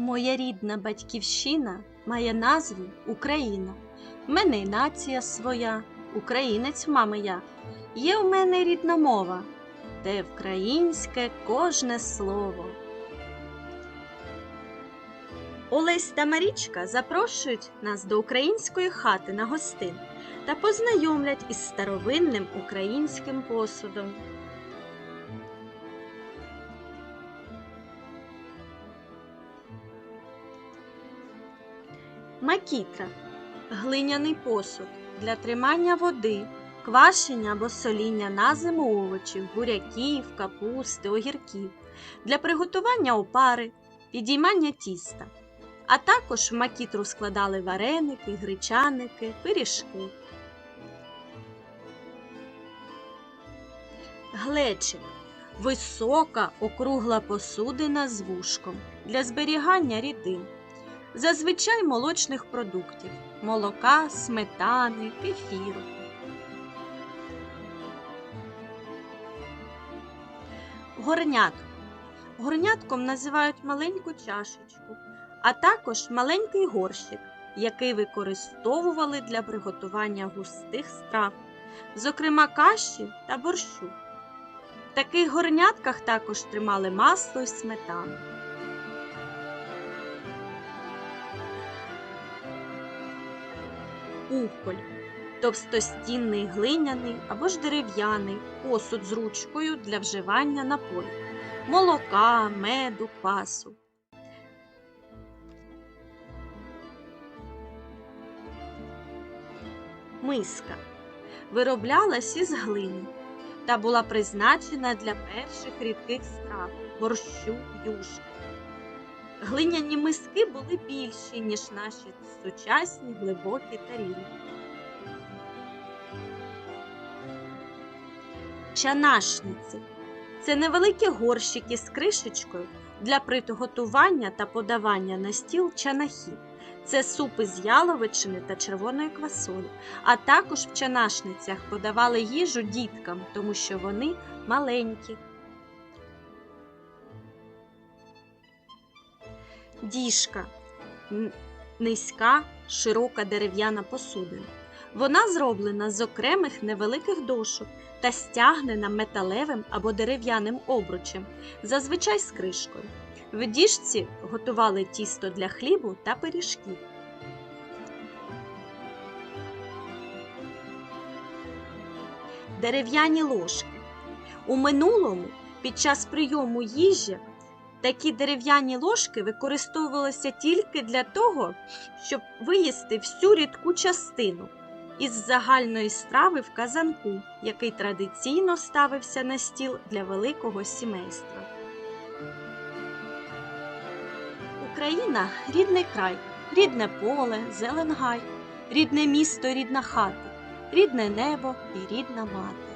Моя рідна батьківщина має назву Україна. В мене й нація своя, українець мами я. Є в мене рідна мова, де вкраїнське кожне слово. Олесь та Марічка запрошують нас до української хати на гостин та познайомлять із старовинним українським посудом. Макітра глиняний посуд для тримання води, квашення або соління на зиму овочів, буряків, капусти, огірків, для приготування опари, підіймання тіста. А також в макітру складали вареники, гречаники, пиріжки. Глечик висока округла посудина з вушком для зберігання рідин зазвичай молочних продуктів молока, сметани, кефіру. Горнятко. Горнятком називають маленьку чашечку, а також маленький горщик, який використовували для приготування густих страв, зокрема каші та борщу. В таких горнятках також тримали масло і сметану. Кухоль товстостінний глиняний або ж дерев'яний посуд з ручкою для вживання напоїв, молока, меду, квасу. Миска вироблялась із глини та була призначена для перших рідких страв борщу, юшки. Глиняні миски були більші, ніж наші сучасні глибокі тарілки. Чанашниці це невеликі горщики з кришечкою для приготування та подавання на стіл чанахів. Це супи з яловичини та червоної квасолі, а також в чанашницях подавали їжу діткам, тому що вони маленькі. Діжка низька, широка дерев'яна посудина. Вона зроблена з окремих невеликих дошок та стягнена металевим або дерев'яним обручем, зазвичай з кришкою. В діжці готували тісто для хлібу та пиріжків. Дерев'яні ложки. У минулому під час прийому їжі Такі дерев'яні ложки використовувалися тільки для того, щоб виїсти всю рідку частину із загальної страви в казанку, який традиційно ставився на стіл для великого сімейства. Україна рідний край, рідне поле, зеленгай, рідне місто, рідна хата, рідне небо і рідна мати.